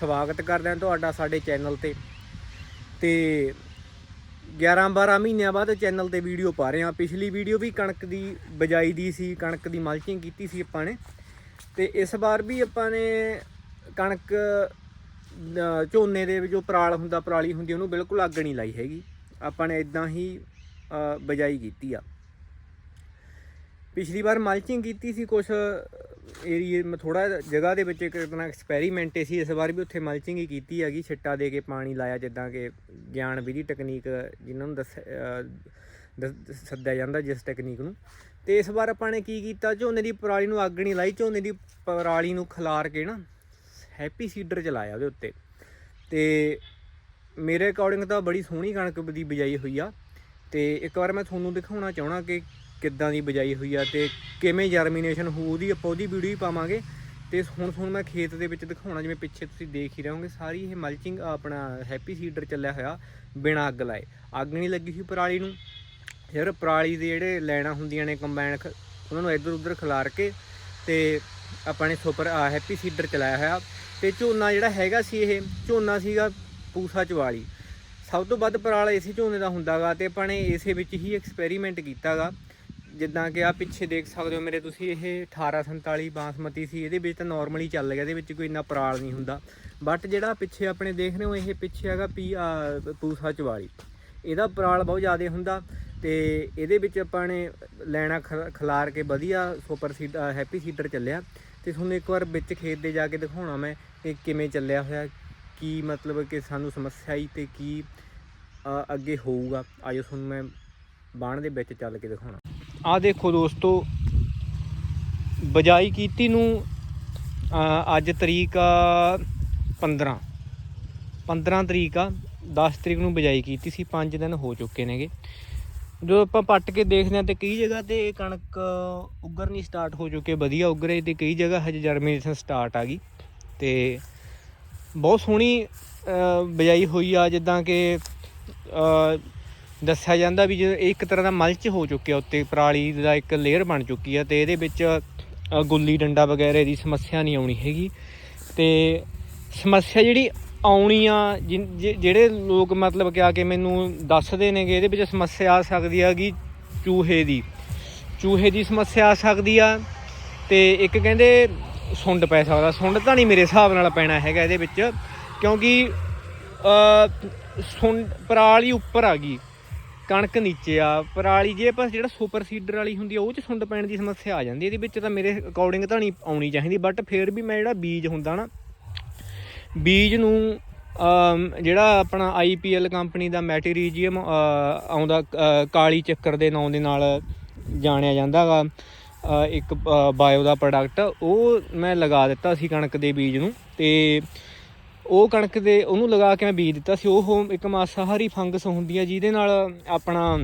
ਸਵਾਗਤ ਕਰਦੇ ਹਾਂ ਤੁਹਾਡਾ ਸਾਡੇ ਚੈਨਲ ਤੇ। ਤੇ 11 12 ਮਹੀਨਿਆਂ ਬਾਅਦ ਚੈਨਲ ਤੇ ਵੀਡੀਓ ਪਾ ਰਹੇ ਹਾਂ। ਪਿਛਲੀ ਵੀਡੀਓ ਵੀ ਕਣਕ ਦੀ ਬਜਾਈ ਦੀ ਸੀ ਕਣਕ ਦੀ ਮਲਚਿੰਗ ਕੀਤੀ ਸੀ ਆਪਾਂ ਨੇ। ਤੇ ਇਸ ਵਾਰ ਵੀ ਆਪਾਂ ਨੇ ਕਣਕ ਝੋਨੇ ਦੇ ਜੋ ਪਰਾਲ ਹੁੰਦਾ ਪਰਾਲੀ ਹੁੰਦੀ ਉਹਨੂੰ ਬਿਲਕੁਲ ਅੱਗ ਨਹੀਂ ਲਾਈ ਹੈਗੀ। ਆਪਾਂ ਨੇ ਇਦਾਂ ਹੀ ਅਹ, ਬਜਾਈ ਕੀਤੀ ਆ। ਪਿਛਲੀ ਵਾਰ ਮਲਚਿੰਗ ਕੀਤੀ ਸੀ ਕੁਝ ਏਰੀਏ ਮੈਂ ਥੋੜਾ ਜਗ੍ਹਾ ਦੇ ਵਿੱਚ ਇੱਕ ਆਪਣਾ ਐਕਸਪੈਰੀਮੈਂਟ ਸੀ, ਇਸ ਵਾਰ ਵੀ ਉੱਥੇ ਮਲਚਿੰਗ ਹੀ ਕੀਤੀ ਹੈਗੀ, ਛਿੱਟਾ ਦੇ ਕੇ ਪਾਣੀ ਲਾਇਆ ਜਿੱਦਾਂ ਕਿ ਗਿਆਨ ਵਿਧੀ ਟੈਕਨੀਕ ਜਿਨ੍ਹਾਂ ਨੂੰ ਦੱਸ, ਅਹ ਸੱਦਿਆ ਜਾਂਦਾ ਜਿਸ ਟੈਕਨੀਕ ਨੂੰ। ਤੇ ਇਸ ਵਾਰ ਆਪਾਂ ਨੇ ਕੀ ਕੀਤਾ, ਝੋਨੇ ਦੀ ਪਰਾਲੀ ਨੂੰ ਅੱਗ ਨਹੀਂ ਲਾਈ, ਝੋਨੇ ਦੀ ਪਰਾਲੀ ਨੂੰ ਖਿਲਾਰ ਕੇ ਨਾ ਹੈਪੀ ਸੀਡਰ ਚਲਾਇਆ ਉਹਦੇ ਉੱਤੇ। ਤੇ ਮੇਰੇ ਅਕੋਰਡਿੰਗ ਤਾਂ ਬੜੀ ਸੋਹਣੀ ਕਣਕ ਦੀ ਬਿਜਾਈ ਹੋਈ ਆ। ਤੇ ਇੱਕ ਵਾਰ ਮੈਂ ਤੁਹਾਨੂੰ ਦਿਖਾਉਣਾ ਚਾਹਣਾ ਕਿ ਕਿੱਦਾਂ ਦੀ ਬਿਜਾਈ ਹੋਈ ਆ ਤੇ ਕਿਵੇਂ ਜਰਮੀਨੇਸ਼ਨ ਹੋਊ, ਉਹਦੀ ਆਪਾਂ ਉਹਦੀ ਵੀਡੀਓ ਵੀ ਪਾਵਾਂਗੇ। ਤੇ ਹੁਣ ਤੁਹਾਨੂੰ ਮੈਂ ਖੇਤ ਦੇ ਵਿੱਚ ਦਿਖਾਉਣਾ, ਜਿਵੇਂ ਪਿੱਛੇ ਤੁਸੀਂ ਦੇਖ ਹੀ ਰਹੇ ਹੋਗੇ ਸਾਰੀ ਇਹ ਮਲਚਿੰਗ ਆਪਣਾ ਹੈਪੀ ਸੀਡਰ ਚੱਲਿਆ ਹੋਇਆ, ਬਿਨਾਂ ਅੱਗ ਲਾਏ। ਅੱਗ ਨਹੀਂ ਲੱਗੀ ਸੀ ਪਰਾਲੀ ਨੂੰ। ਫਿਰ ਪਰਾਲੀ ਦੇ ਜਿਹੜੇ ਲੈਣਾ ਹੁੰਦੀਆਂ ਨੇ ਕੰਬਾਈਨ ਉਹਨਾਂ ਨੂੰ ਇੱਧਰ ਉੱਧਰ ਖਿਲਾਰ ਕੇ ਤੇ ਆਪਾਂ ਨੇ ਸੁਪਰ ਹੈਪੀ ਸੀਡਰ ਚਲਾਇਆ ਹੋਇਆ। ਤੇ ਝੋਨਾ ਜਿਹੜਾ ਹੈਗਾ ਸੀ ਇਹ, ਝੋਨਾ ਸੀਗਾ ਪੂਸਾ ਚਵਾਲੀ। ਸਭ ਤੋਂ ਵੱਧ ਪਰਾਲਾ ਇਸੇ ਝੋਨੇ ਦਾ ਹੁੰਦਾਗਾ ਤੇ ਆਪਾਂ ਨੇ ਇਸੇ ਵਿੱਚ ਹੀ ਐਕਸਪੈਰੀਮੈਂਟ ਕੀਤਾਗਾ। ਜਿੱਦਾਂ ਕਿ ਆ ਪਿੱਛੇ ਦੇਖ ਸਕਦੇ ਹੋ ਮੇਰੇ ਤੁਸੀਂ ਇਹ 1847 ਬਾਸਮਤੀ ਸੀ ਇਹਦੇ ਵਿੱਚ ਤਾਂ ਨਾਰਮਲੀ ਚੱਲ ਗਿਆ ਇਹਦੇ ਵਿੱਚ ਕੋਈ ਇੰਨਾ ਪਰਾਲ ਨਹੀਂ ਹੁੰਦਾ। ਬਟ ਜਿਹੜਾ ਪਿੱਛੇ ਆਪਣੇ ਦੇਖ ਰਹੇ ਹੋ ਇਹ ਪਿੱਛੇ ਹੈਗਾ ਪੀ ਆ, ਪੂਸਾ ਚਵਾਲੀ। ਇਹਦਾ ਪਰਾਲ ਬਹੁਤ ਜ਼ਿਆਦਾ ਹੁੰਦਾ ਤੇ ਇਹਦੇ ਵਿੱਚ ਆਪਾਂ ਨੇ ਲੈਣਾ ਖ- ਖਿਲਾਰ ਕੇ ਵਧੀਆ ਸੁਪਰ ਸੀਡ ਹੈਪੀ ਸੀਡਰ ਚੱਲਿਆ। ਤੇ ਤੁਹਾਨੂੰ ਇੱਕ ਵਾਰ ਵਿੱਚ ਖੇਤ ਦੇ ਜਾ ਕੇ ਦਿਖਾਉਣਾ ਮੈਂ ਕਿ ਕਿਵੇਂ ਚੱਲਿਆ ਹੋਇਆ ਕੀ ਮਤਲਬ ਕਿ ਸਾਨੂੰ ਸਮੱਸਿਆ ਆਈ ਤੇ ਕੀ ਅੱਗੇ ਹੋਊਗਾ। ਆਜੋ ਤੁਹਾਨੂੰ ਮੈਂ ਬਾਣ ਦੇ ਵਿੱਚ ਚੱਲ ਕੇ ਦਿਖਾਉਣਾ। ਆ ਦੇਖੋ ਦੋਸਤੋ ਬਜਾਈ ਕੀਤੀ ਨੂੰ ਅੱਜ ਤਰੀਕ ਆ 15 15 ਤਰੀਕ ਆ 10 ਤਰੀਕ ਨੂੰ ਬਜਾਈ ਕੀਤੀ ਸੀ 5 ਦਿਨ ਹੋ ਚੁੱਕੇ ਨੇਗੇ। ਜਦੋਂ ਆਪਾਂ ਪੱਟ ਕੇ ਦੇਖਦੇ ਹਾਂ ਤੇ ਕਈ ਜਗ੍ਹਾ ਤੇ ਇਹ ਕਣਕ ਉੱਗਰਨੀ ਸਟਾਰਟ ਹੋ ਚੁੱਕੇ ਵਧੀਆ ਉੱਗਰੇ ਤੇ ਕਈ ਜਗ੍ਹਾ ਹਜੇ ਜਰਮੀਨੇਸ਼ਨ ਸਟਾਰਟ ਆ ਗਈ। ਤੇ ਬਹੁਤ ਸੋਹਣੀ ਅ, ਬਜਾਈ ਹੋਈ ਆ ਜਿੱਦਾਂ ਕਿ ਦੱਸਿਆ ਜਾਂਦਾ ਵੀ ਜੇ ਇੱਕ ਤਰ੍ਹਾਂ ਦਾ ਮਲਚ ਹੋ ਚੁੱਕਿਆ ਉੱਤੇ, ਪਰਾਲੀ ਦਾ ਇੱਕ ਲੇਅਰ ਬਣ ਚੁੱਕੀ ਆ ਤੇ ਇਹਦੇ ਵਿੱਚ ਗੁੱਲੀ ਡੰਡਾ ਵਗੈਰਾ ਦੀ ਸਮੱਸਿਆ ਨਹੀਂ ਆਉਣੀ ਹੈਗੀ। ਤੇ ਸਮੱਸਿਆ ਜਿਹੜੀ ਆਉਣੀ ਆ, ਜਿਨ- ਜਿ- ਜਿਹੜੇ ਲੋਕ ਮਤਲਬ ਕਿ ਆ ਕੇ ਮੈਨੂੰ ਦੱਸਦੇ ਨੇਗੇ, ਇਹਦੇ ਵਿੱਚ ਸਮੱਸਿਆ ਆ ਸਕਦੀ ਆ ਕਿ ਚੂਹੇ ਦੀ। ਚੂਹੇ ਦੀ ਸਮੱਸਿਆ ਆ ਸਕਦੀ ਆ ਤੇ ਇੱਕ ਕਹਿੰਦੇ ਸੁੰਡ ਪੈ ਸਕਦਾ। ਸੁੰਡ ਤਾਂ ਨਹੀਂ ਮੇਰੇ ਹਿਸਾਬ ਨਾਲ ਪੈਣਾ ਹੈਗਾ ਇਹਦੇ ਵਿੱਚ, ਕਿਉਂਕਿ ਸੁੰਡ, ਪਰਾਲੀ ਉੱਪਰ ਆ ਗਈ। ਕਣਕ ਨੀਚੇ ਆ ਪਰਾਲੀ ਜੇ ਆਪਾਂ ਜਿਹੜਾ ਸੁਪਰ ਸੀਡਰ ਵਾਲੀ ਹੁੰਦੀ ਆ, ਉਹ ਚ ਸੁੰਡ ਪੈਣ ਦੀ ਸਮੱਸਿਆ ਆ ਜਾਂਦੀ ਇਹਦੇ ਵਿੱਚ ਤਾਂ ਮੇਰੇ ਅਕੋਰਡਿੰਗ ਤਾਂ ਨਹੀਂ ਆਉਣੀ ਚਾਹੀਦੀ ਬਟ ਫਿਰ ਵੀ ਮੈਂ ਜਿਹੜਾ ਬੀਜ ਹੁੰਦਾ ਨਾ, ਬੀਜ ਨੂੰ ਜਿਹੜਾ ਆਪਣਾ ਆਈਪੀਐਲ ਕੰਪਨੀ ਦਾ ਮੈਟੀਰੀਜੀਅਮ ਆਉਂਦਾ ਕਾਲੀ ਚੱਕਰ ਦੇ ਨਾਂ ਦੇ ਨਾਲ ਜਾਣਿਆ ਜਾਂਦਾਗਾ ਇੱਕ ਬਾਇਓ ਦਾ ਪ੍ਰੋਡਕਟ ਉਹ ਮੈਂ ਲਗਾ ਦਿੱਤਾ ਸੀ ਕਣਕ ਦੇ ਬੀਜ ਨੂੰ, ਤੇ ਉਹ ਕਣਕ ਦੇ ਉਹਨੂੰ ਲਗਾ ਕੇ ਮੈਂ ਬੀਜ ਦਿੱਤਾ ਸੀ, ਉਹ ਇੱਕ ਮਾਸਾਹਾਰੀ ਫੰਗਸ ਹੁੰਦੀ ਹੈ ਜਿਹਦੇ ਨਾਲ ਆਪਣਾ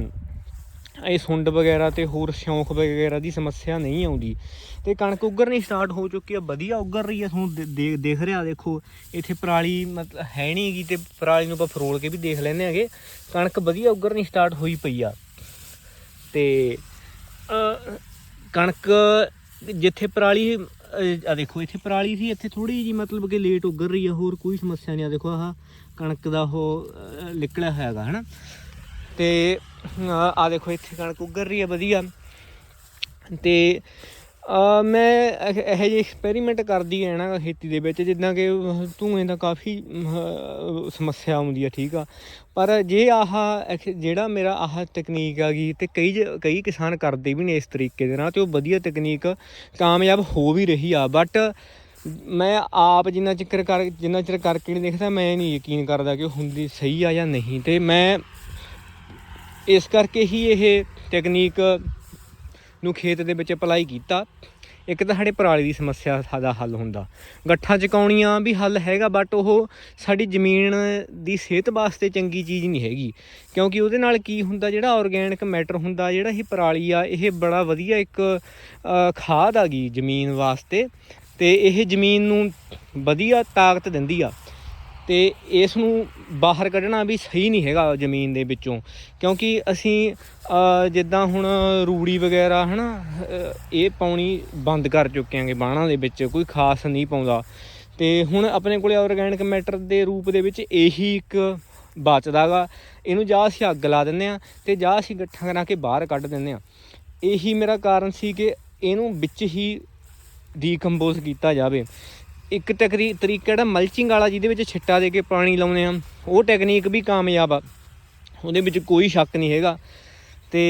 ਇਹ ਸੁੰਡ ਵਗੈਰਾ ਤੇ ਹੋਰ ਸਿਉਂਖ ਵਗੈਰਾ ਦੀ ਸਮੱਸਿਆ ਨਹੀਂ ਆਉਂਦੀ। ਤੇ ਕਣਕ ਉੱਗਰਨੀ ਸਟਾਰਟ ਹੋ ਚੁੱਕੀ ਆ, ਵਧੀਆ ਉੱਗਰ ਰਹੀ ਆ ਤੁਹਾਨੂੰ ਦੇ- ਦੇਖ ਰਿਹਾ, ਦੇਖੋ, ਇੱਥੇ ਪਰਾਲੀ ਮਤਲਬ ਹੈ ਨਹੀਂ ਗੀ ਤੇ ਪਰਾਲੀ ਨੂੰ ਆਪਾਂ ਫਰੋਲ ਕੇ ਵੀ ਦੇਖ ਲੈਂਦੇ ਆਗੇ ਕਣਕ ਵਧੀਆ ਉੱਗਰਨੀ ਸਟਾਰਟ ਹੋਈ ਪਈ ਆ। ਤੇ ਕਣਕ ਜਿੱਥੇ ਪਰਾਲੀ ਆ ਦੇਖੋ, ਇੱਥੇ ਪਰਾਲੀ ਸੀ, ਇੱਥੇ ਥੋੜੀ ਜੀ ਮਤਲਬ ਕਿ ਲੇਟ ਉੱਗਰ ਰਹੀ ਆ, ਹੋਰ ਕੋਈ ਸਮੱਸਿਆ ਨਹੀਂ ਆ। ਦੇਖੋ, ਆਹ ਕਣਕ ਦਾ ਉਹ ਨਿਕਲਿਆ ਹੋਇਆ ਹੈਗਾ ਹਨਾ? ਤੇ ਆ ਆ ਦੇਖੋ, ਇੱਥੇ ਕਣਕ ਉੱਗਰ ਰਹੀ ਹੈ ਵਧੀਆ। ਤੇ ਮੈਂ ਇਹ, ਇਹੋ ਜਿਹੇ ਐਕਸਪੈਰੀਮੈਂਟ ਕਰਦੀ ਹੈ ਨਾ ਖੇਤੀ ਦੇ ਵਿੱਚ, ਜਿੱਦਾਂ ਕਿ ਅਹ ਦਾ ਕਾਫੀ ਸਮੱਸਿਆ ਆਉਂਦੀ ਆ, ਠੀਕ ਆ। ਪਰ ਜੇ ਆਹ ਐਕ- ਜਿਹੜਾ ਮੇਰਾ ਆਹ ਤਕਨੀਕ ਆ ਗਈ, ਤੇ ਕਈ ਜ- ਕਈ ਕਿਸਾਨ ਕਰਦੇ ਵੀ ਨੇ ਇਸ ਤਰੀਕੇ ਦੇ ਨਾਲ, ਤੇ ਉਹ ਵਧੀਆ ਤਕਨੀਕ ਕਾਮਯਾਬ ਹੋ ਵੀ ਰਹੀ ਆ। ਬਟ ਮੈਂ ਆਪ ਜਿੰਨਾ ਚਿਰ ਕਰ, ਜਿੰਨਾ ਚਿਰ ਕਰਕੇ ਨਹੀਂ ਦੇਖਦਾ, ਮੈਂ ਨਹੀਂ ਯਕੀਨ ਕਰਦਾ ਕਿ ਹੁੰਦੀ ਸਹੀ ਆ ਜਾਂ ਨਹੀਂ। ਤੇ ਮੈਂ ਇਸ ਕਰਕੇ ਹੀ ਇਹ ਤਕਨੀਕ ਨੂੰ ਖੇਤ ਦੇ ਵਿੱਚ ਅਪਲਾਈ ਕੀਤਾ, ਇੱਕ ਤਾਂ ਸਾਡੇ ਪਰਾਲੀ ਦੀ ਸਮੱਸਿਆ ਦਾ ਹੱਲ ਹੁੰਦਾ। ਗੱਠਾਂ ਚਕਾਉਣੀਆਂ ਵੀ ਹੱਲ ਹੈਗਾ ਬਟ ਉਹ ਸਾਡੀ ਜ਼ਮੀਨ ਦੀ ਸਿਹਤ ਵਾਸਤੇ ਚੰਗੀ ਚੀਜ਼ ਨਹੀਂ ਹੈਗੀ। ਕਿਉਂਕਿ ਉਹਦੇ ਨਾਲ ਕੀ ਹੁੰਦਾ, ਜਿਹੜਾ ਆਰਗੈਨਿਕ ਮੈਟਰ ਹੁੰਦਾ, ਜਿਹੜਾ ਇਹ ਪਰਾਲੀ ਆ, ਇਹ ਬੜਾ ਵਧੀਆ ਇੱਕ ਖਾਦ ਆ ਗਈ ਜ਼ਮੀਨ ਵਾਸਤੇ, ਤੇ ਇਹ ਜ਼ਮੀਨ ਨੂੰ ਵਧੀਆ ਤਾਕਤ ਦਿੰਦੀ ਆ। ਤੇ ਇਸ ਨੂੰ ਬਾਹਰ ਕੱਢਣਾ ਵੀ ਸਹੀ ਨਹੀਂ ਹੈਗਾ ਜ਼ਮੀਨ ਦੇ ਵਿੱਚੋਂ। ਕਿਉਂਕਿ ਅਸੀਂ ਜਿੱਦਾਂ ਹੁਣ ਰੂੜੀ ਵਗੈਰਾ ਹਨਾ ਅ, ਇਹ ਪਾਉਣੀ ਬੰਦ ਕਰ ਚੁੱਕੇ ਆਂਗੇ ਬਾਣਾ ਦੇ ਵਿੱਚ ਕੋਈ ਖਾਸ ਨਹੀਂ ਪਾਉਂਦਾ। ਤੇ ਹੁਣ ਆਪਣੇ ਕੋਲੇ ਆਰਗੈਨਿਕ ਮੈਟਰ ਦੇ ਰੂਪ ਦੇ ਵਿੱਚ ਇਹੀ ਇੱਕ ਬਚਦਾਗਾ ਇਹਨੂੰ ਜਾਂ ਅਸੀਂ ਅੱਗ ਲਾ ਦਿੰਦੇ ਆ ਤੇ ਜਾਂ ਅਸੀਂ ਗੱਠਾਂ ਕਰਾ ਕੇ ਬਾਹਰ ਕੱਢ ਦਿੰਦੇ ਆ ਇਹੀ ਮੇਰਾ ਕਾਰਨ ਸੀ ਕਿ ਇਹਨੂੰ ਵਿੱਚ ਹੀ ਡੀਕੰਪੋਜ਼ ਕੀਤਾ ਜਾਵੇ। ਇੱਕ ਤਕਰੀ, ਤਰੀਕਾ ਜਿਹੜਾ ਮਲਚਿੰਗ ਵਾਲਾ ਜਿਹਦੇ ਵਿੱਚ ਛਿੱਟਾ ਦੇ ਕੇ ਪਾਣੀ ਲਾਉਂਦੇ ਆ ਉਹ ਟੈਕਨੀਕ ਵੀ ਕਾਮਯਾਬ ਆ। ਉਹਦੇ ਵਿੱਚ ਕੋਈ ਸ਼ੱਕ ਨਹੀਂ ਹੈਗਾ। ਤੇ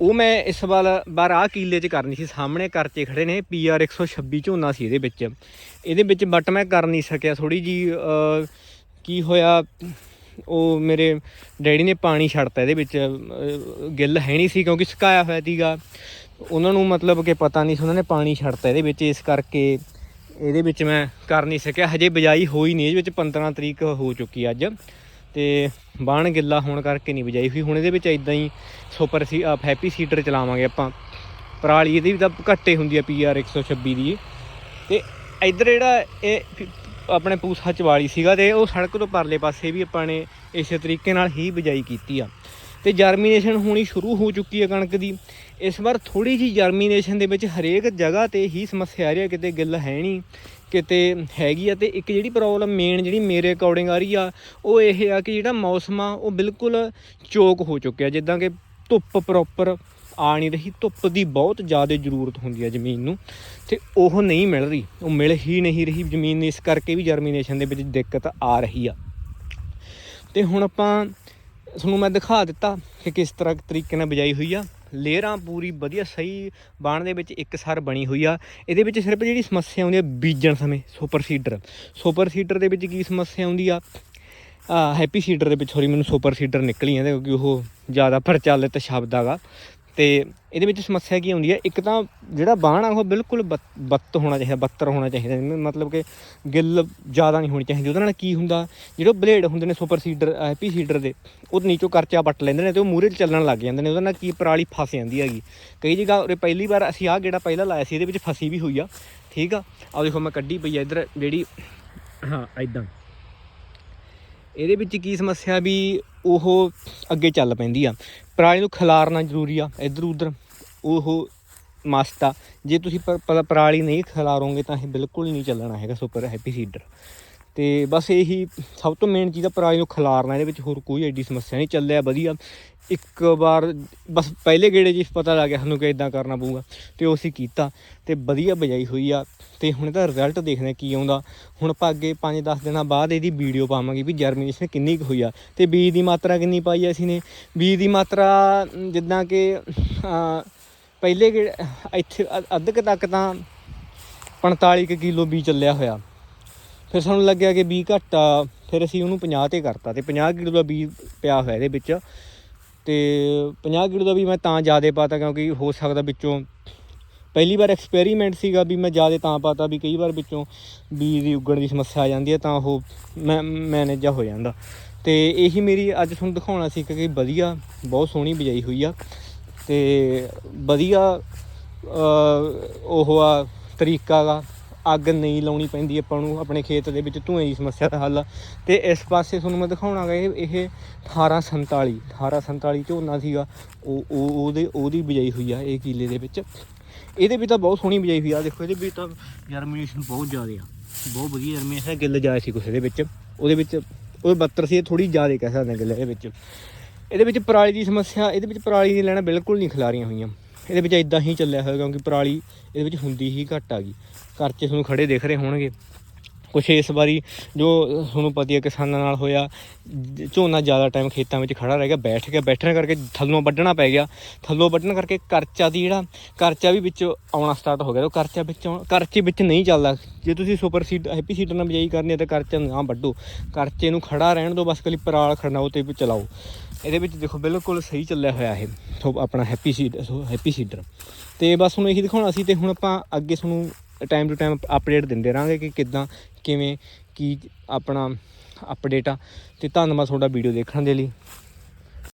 ਉਹ ਮੈਂ ਇਸ ਵਾਰ ਬਾਰ ਆ ਕੀਲੇ 'ਚ ਕਰਨੀ ਸੀ, ਸਾਹਮਣੇ ਕਰਚੇ ਖੜੇ ਨੇ ਪੀਆਰ 126 ਝੋਨਾ ਸੀ ਇਹਦੇ ਵਿੱਚ। ਇਹਦੇ ਵਿੱਚ ਬਟ ਮੈਂ ਕਰ ਨਹੀਂ ਸਕਿਆ ਥੋੜੀ ਜੀ ਕੀ ਹੋਇਆ, ਉਹ ਮੇਰੇ ਡੈਡੀ ਨੇ ਪਾਣੀ ਛੱਡਤਾ ਇਹਦੇ ਵਿੱਚ ਗਿੱਲ ਹੈ ਨਹੀਂ ਸੀ ਕਿਉਂਕਿ ਸੁਕਾਇਆ ਹੋਇਆ ਸੀਗਾ। ਉਹਨਾਂ ਨੂੰ ਮਤਲਬ ਕਿ ਪਤਾ ਨਹੀਂ ਸੀ, ਉਹਨਾਂ ਨੇ ਪਾਣੀ ਛੱਡਤਾ ਇਹਦੇ ਵਿੱਚ, ਇਸ ਕਰਕੇ ਇਹਦੇ ਵਿੱਚ ਮੈਂ ਕਰ ਨਹੀਂ ਸਕਿਆ, ਹਜੇ ਬਜਾਈ ਹੋਈ ਨਹੀਂ, ਇਹਦੇ ਵਿੱਚ 15 ਤਰੀਕ ਹੋ ਚੁੱਕੀ ਅੱਜ। ਤੇ ਬਾਣ ਗਿੱਲਾ ਹੋਣ ਕਰਕੇ ਨਹੀਂ ਬਜਾਈ ਹੋਈ। ਹੁਣ ਇਹਦੇ ਵਿੱਚ ਇਦਾਂ ਹੀ ਸੁਪਰ ਸੀ ਹੈਪੀ ਸੀਡਰ ਚਲਾਵਾਂਗੇ ਆਪਾਂ। ਪਰਾਲੀ ਇਹਦੀ ਵੀ ਤਾਂ ਘੱਟੇ ਹੁੰਦੀ ਆ ਪੀਆਰ 126 ਦੀ। ਤੇ ਇੱਧਰ ਜਿਹੜਾ ਇਹ ਆਪਣੇ ਪੂਸਾ ਚਵਾਲੀ ਸੀਗਾ ਤੇ ਉਹ ਸੜਕ ਤੋਂ ਪਰਲੇ ਪਾਸੇ ਵੀ ਆਪਾਂ ਨੇ ਇਸੇ ਤਰੀਕੇ ਨਾਲ ਹੀ ਬਜਾਈ ਕੀਤੀ ਆ। ਤੇ ਜਰਮੀਨੇਸ਼ਨ ਹੋਣੀ ਸ਼ੁਰੂ ਹੋ ਚੁੱਕੀ ਹੈ ਕਣਕ ਦੀ। ਇਸ ਵਾਰ ਥੋੜੀ ਜੀ ਜਰਮੀਨੇਸ਼ਨ ਦੇ ਵਿੱਚ ਹਰੇਕ ਜਗ੍ਹਾ ਤੇ ਹੀ ਸਮੱਸਿਆ ਆ ਰਹੀ ਹੈ, ਕਿਤੇ ਗਿੱਲ ਹੈ ਨਹੀਂ, ਕਿਤੇ ਹੈਗੀ ਆ ਤੇ ਇੱਕ ਜਿਹੜੀ ਪ੍ਰੋਬਲਮ ਮੇਨ ਜਿਹੜੀ ਮੇਰੇ ਅਕੋਰਡਿੰਗ ਆ ਰਹੀ ਆ, ਉਹ ਇਹ ਆ ਕਿ ਜਿਹੜਾ ਮੌਸਮ ਆ, ਉਹ ਬਿਲਕੁਲ ਚੋਕ ਹੋ ਚੁੱਕਿਆ ਜਿੱਦਾਂ ਕਿ ਧੁੱਪ ਪ੍ਰੋਪਰ ਆ ਨਹੀਂ ਰਹੀ, ਧੁੱਪ ਦੀ ਬਹੁਤ ਜ਼ਿਆਦਾ ਜ਼ਰੂਰਤ ਹੁੰਦੀ ਹੈ ਜ਼ਮੀਨ ਨੂੰ, ਤੇ ਉਹ ਨਹੀਂ ਮਿਲ ਰਹੀ, ਉਹ ਮਿਲ ਹੀ ਨਹੀਂ ਰਹੀ ਜ਼ਮੀਨ ਇਸ ਕਰਕੇ ਵੀ ਜਰਮੀਨੇਸ਼ਨ ਦੇ ਵਿੱਚ ਦਿੱਕਤ ਆ ਰਹੀ ਆ। ਤੇ ਹੁਣ ਆਪਾਂ, ਤੁਹਾਨੂੰ ਮੈਂ ਦਿਖਾ ਦਿੱਤਾ ਕਿ ਕਿਸ ਤਰ੍ਹਾਂ ਤਰੀਕੇ ਨਾਲ ਬਜਾਈ ਹੋਈ ਆ। ਲੇਅਰਾਂ ਪੂਰੀ ਵਧੀਆ ਸਹੀ ਬਾਣ ਦੇ ਵਿੱਚ ਇੱਕ ਸਰ ਬਣੀ ਹੋਈ ਆ। ਇਹਦੇ ਵਿੱਚ ਸਿਰਫ ਜਿਹੜੀ ਸਮੱਸਿਆ ਆਉਂਦੀ ਆ, ਬੀਜਣ ਸਮੇਂ, ਸੁਪਰ ਸੀਡਰ। ਸੁਪਰ ਸੀਡਰ ਦੇ ਵਿੱਚ ਕੀ ਸਮੱਸਿਆ ਆਉਂਦੀ ਆ? ਹੈਪੀ ਸੀਡਰ ਦੇ ਵਿੱਚ ਸੌਰੀ ਮੈਨੂੰ ਸੁਪਰ ਸੀਡਰ ਨਿਕਲੀ ਆ ਕਿਉਂਕਿ ਉਹ ਜ਼ਿਆਦਾ ਪ੍ਰਚਲਿਤ ਸ਼ਬਦ ਆਗਾ ਤੇ ਇਹਦੇ ਵਿੱਚ ਸਮੱਸਿਆ ਕੀ ਆਉਂਦੀ ਹੈ? ਇੱਕ ਤਾਂ ਜਿਹੜਾ ਬਾਣ ਆ, ਉਹ ਬਿਲਕੁਲ ਬੱਤ- ਹੋਣਾ ਚਾਹੀਦਾ, ਬੱਤਰ ਹੋਣਾ ਚਾਹੀਦਾ। ਮਤਲਬ ਕਿ ਗਿੱਲ ਜ਼ਿਆਦਾ ਨਹੀਂ ਹੋਣੀ ਚਾਹੀਦੀ। ਉਹਦੇ ਨਾਲ ਕੀ ਹੁੰਦਾ? ਜਿਹੜੇ ਬਲੇਡ ਹੁੰਦੇ ਨੇ ਸੁਪਰ ਸੀਡਰ ਹੈਪੀ ਸੀਡਰ ਦੇ, ਉਹ ਨੀਚੋਂ ਕਰਚਾ ਪੱਟ ਲੈਂਦੇ ਨੇ ਤੇ ਉਹ ਮੂਰੇ ਚੱਲਣ ਲੱਗ ਜਾਂਦੇ ਨੇ। ਉਹਦੇ ਨਾਲ ਕੀ ਪਰਾਲੀ ਫਸ ਜਾਂਦੀ ਹੈਗੀ। ਕਈ ਜਗ੍ਹਾ ਉਰੇ ਪਹਿਲੀ ਵਾਰ ਅਸੀਂ ਆਹ ਗੇੜਾ ਪਹਿਲਾਂ ਲਾਇਆ ਸੀ, ਇਹਦੇ ਵਿੱਚ ਫਸੀ ਵੀ ਹੋਈ ਆ। ਠੀਕ ਆ? ਆਹ ਦੇਖੋ, ਮੈਂ ਕੱਢੀ ਪਈ ਆ ਇੱਧਰ ਜਿਹੜੀ, ਹਾਂ ਐਦਾਂ ਇਹਦੇ ਵਿੱਚ ਕੀ ਸਮੱਸਿਆ ਵੀ ਉਹ ਅੱਗੇ ਚੱਲ ਪੈਂਦੀ ਆ। ਪਰਾਲੀ ਨੂੰ ਖਿਲਾਰਨਾ ਜ਼ਰੂਰੀ ਆ, ਇੱਧਰ ਉੱਧਰ ਉਹ ਮਸਤ ਆ। ਜੇ ਤੁਸੀਂ ਪ- ਪ- ਪਰਾਲੀ ਨਹੀਂ ਖਿਲਾਰੋਗੇ ਤਾਂ ਇਹ ਬਿਲਕੁਲ ਨਹੀਂ ਚੱਲਣਾ ਹੈਗਾ ਸੁਪਰ ਹੈਪੀ ਸੀਡਰ। ਤੇ ਬਸ ਇਹੀ ਸਭ ਤੋਂ ਮੇਨ ਚੀਜ਼ ਆ ਪਰਾਲੀ ਨੂੰ ਖਿਲਾਰਨਾ, ਇਹਦੇ ਵਿੱਚ ਹੋਰ ਕੋਈ ਐਡੀ ਸਮੱਸਿਆ ਨਹੀਂ ਚੱਲਿਆ, ਵਧੀਆ। ਇੱਕ ਵਾਰ ਬਸ ਪਹਿਲੇ ਗੇੜੇ 'ਚ ਪਤਾ ਲੱਗ ਗਿਆ ਸਾਨੂੰ ਕਿ ਇਦਾਂ ਕਰਨਾ ਪਊਗਾ, ਤੇ ਉਹ ਅਸੀਂ ਕੀਤਾ, ਤੇ ਵਧੀਆ ਬਜਾਈ ਹੋਈ ਆ, ਤੇ ਹੁਣ ਇਹਦਾ ਰਿਜ਼ਲਟ ਦੇਖਦੇ ਹਾਂ ਕੀ ਆਉਂਦਾ। ਹੁਣ ਆਪਾਂ ਅੱਗੇ 5-10 ਦਿਨਾਂ ਬਾਅਦ ਇਹਦੀ ਵੀਡੀਓ ਪਾਵਾਂਗੇ ਵੀ ਜਰਮੀਨੇਸ਼ਨ ਕਿੰਨੀ ਕੁ ਹੋਈ ਆ, ਤੇ ਬੀਜ ਦੀ ਮਾਤਰਾ ਕਿੰਨੀ ਪਾਈ ਆ ਅਸੀਂ ਨੇ। ਬੀਜ ਦੀ ਮਾਤਰਾ ਜਿੱਦਾਂ ਕਿ ਪਹਿਲੇ ਗੇੜ, ਇੱਥੇ ਅ- ਅੱਧ ਕੁ ਤੱਕ ਤਾਂ 45 ਕੁ ਕਿਲੋ ਬੀਜ ਚੱਲਿਆ ਹੋਇਆ। ਫਿਰ ਸਾਨੂੰ ਲੱਗਿਆ ਕਿ ਬੀ ਘੱਟ ਆ, ਫਿਰ ਅਸੀਂ ਉਹਨੂੰ 50 ਤੇ ਕਰਤਾ ਤੇ 50 ਕਿਲੋ ਦਾ ਬੀ ਪਿਆ ਹੋਇਆ ਇਹਦੇ ਵਿੱਚ। ਤੇ 50 ਕਿਲੋ ਦਾ ਵੀ ਮੈਂ ਤਾਂ ਜ਼ਿਆਦਾ ਪਾਤਾ ਕਿਉਂਕਿ ਹੋ ਸਕਦਾ ਵਿੱਚੋਂ ਪਹਿਲੀ ਵਾਰ ਐਕਸਪੈਰੀਮੈਂਟ ਸੀਗਾ ਵੀ ਮੈਂ ਜ਼ਿਆਦਾ ਤਾਂ ਪਾਤਾ ਵੀ ਕਈ ਵਾਰ ਵਿੱਚੋਂ ਬੀਜ ਦੀ ਉੱਗਣ ਦੀ ਸਮੱਸਿਆ ਆ ਜਾਂਦੀ ਹੈ ਤਾਂ ਉਹ ਮੈਂ ਮੈਨੇਜ ਜਾ ਹੋ ਜਾਂਦਾ। ਤੇ ਇਹੀ ਮੇਰੀ ਅੱਜ ਤੁਹਾਨੂੰ ਦਿਖਾਉਣਾ ਸੀ ਕਿ ਵਧੀਆ, ਬਹੁਤ ਸੋਹਣੀ ਬਜਾਈ ਹੋਈ ਆ। ਤੇ ਵਧੀਆ ਉਹ ਆ ਤਰੀਕਾ ਦਾ ਅੱਗ ਨਹੀਂ ਲਾਉਣੀ ਪੈਂਦੀ, ਆਪਾਂ ਨੂੰ ਆਪਣੇ ਖੇਤ ਦੇ ਵਿੱਚ ਧੂਏ ਦੀ ਸਮੱਸਿਆ ਦਾ ਹੱਲ ਆ। ਤੇ ਇਸ ਪਾਸੇ ਤੁਹਾਨੂੰ ਮੈਂ ਦਿਖਾਉਣਾਗਾ ਇਹ ਇਹ 1847 1847 ਝੋਨਾ ਸੀਗਾ, ਉਹ ਉਹ, ਉਹਦੇ, ਉਹਦੀ ਬਿਜਾਈ ਹੋਈ ਆ ਇਹ ਕੀਲੇ ਦੇ ਵਿੱਚ। ਇਹਦੇ ਵੀ ਤਾਂ ਬਹੁਤ ਸੋਹਣੀ ਬਿਜਾਈ ਹੋਈ ਆ ਦੇਖੋ ਇਹਦੇ ਵੀ ਤਾਂ ਜਰਮੀਨੇਸ਼ਨ ਬਹੁਤ ਜ਼ਿਆਦਾ ਆ, ਬਹੁਤ ਵਧੀਆ ਜਰਮੀਨੇਸ਼ਨ ਗਿੱਲ ਜਾਇਆ ਸੀ ਕੁਛ ਇਹਦੇ ਵਿੱਚ, ਉਹਦੇ ਵਿੱਚ, ਉਹ 72 ਸੀ ਥੋੜੀ ਜ਼ਿਆਦਾ ਕਹਿ ਸਕਦੇ ਹਾਂ ਗਿੱਲ ਇਹਦੇ ਵਿੱਚ। ਇਹਦੇ ਵਿੱਚ ਪਰਾਲੀ ਦੀ ਸਮੱਸਿਆ, ਇਹਦੇ ਵਿੱਚ ਪਰਾਲੀ ਦੀਆਂ ਲੈਣਾ ਬਿਲਕੁਲ ਨਹੀਂ ਖਿਲਾਰੀਆਂ ਹੋਈਆਂ। ਇਹਦੇ ਵਿੱਚ ਇਦਾਂ ਹੀ ਚੱਲਿਆ ਹੋਇਆ ਕਿਉਂਕਿ ਪਰਾਲੀ ਇਹਦੇ ਵਿੱਚ ਹੁੰਦੀ ਹੀ ਘੱਟ ਆ ਗਈ। ਘਰ 'ਚ ਤੁਹਾਨੂੰ ਖੜੇ ਦਿਖ ਰਹੇ ਹੋਣਗੇ। ਕੁਛ ਇਸ ਵਾਰੀ ਜੋ ਤੁਹਾਨੂੰ ਪਤਾ ਹੈ ਕਿਸਾਨਾਂ ਨਾਲ ਹੋਇਆ, ਝੋਨਾ ਜ਼ਿਆਦਾ ਟਾਈਮ ਖੇਤਾਂ ਵਿੱਚ ਖੜਾ ਰਹਿ ਗਿਆ, ਬੈਠ ਗਿਆ, ਬੈਠਣ ਕਰਕੇ ਥੱਲੋਂ ਵੱਢਣਾ ਪੈ ਗਿਆ। ਥੱਲੋਂ ਵੱਢਣ ਕਰਕੇ ਕਰਚਾ ਦੀ ਜਿਹੜਾ, ਕਰਚਾ ਵੀ ਵਿੱਚ ਆਉਣਾ ਸਟਾਰਟ ਹੋ ਗਿਆ। ਉਹ ਕਰਚਾ ਵਿੱਚ ਆਉਣ- ਕਰਚੇ ਵਿੱਚ ਨਹੀਂ ਚੱਲਦਾ। ਜੇ ਤੁਸੀਂ ਸੁਪਰ ਸੀਡ ਹੈਪੀ ਸੀਡਰ ਨਾਲ ਬਿਜਾਈ ਕਰਨੀ ਹੈ ਤਾਂ ਕਰਚਾ ਨਾ ਵੱਢੋ। ਕਰਚੇ ਨੂੰ ਖੜਾ ਰਹਿਣ ਦਿਓ, ਬਸ ਕਲੀ ਪਰਾਲ ਖੜਨਾਓ ਤੇ ਚਲਾਓ। ਇਹਦੇ ਵਿੱਚ ਦੇਖੋ ਬਿਲਕੁਲ ਸਹੀ ਚੱਲਿਆ ਹੋਇਆ ਇਹ, ਸੋ ਆਪਣਾ ਹੈਪੀ ਸੀਡ ਹੈਪੀ ਸੀਡਰ ਤੇ ਬਸ ਹੁਣ ਇਹੀ ਦਿਖਾਉਣਾ ਸੀ ਤੇ ਹੁਣ ਆਪਾਂ ਅੱਗੇ ਤੁਹਾਨੂੰ ਟਾਈਮ ਟੂ ਟਾਈਮ ਅਪਡੇਟ ਦਿੰਦੇ ਰਹਾਂਗੇ ਕਿ ਕਿੱਦਾਂ, ਕਿਵੇਂ, ਕੀ ਆਪਣਾ ਅਪਡੇਟ ਆ। ਤੇ ਧੰਨਵਾਦ ਤੁਹਾਡਾ ਵੀਡੀਓ ਦੇਖਣ ਦੇ ਲਈ।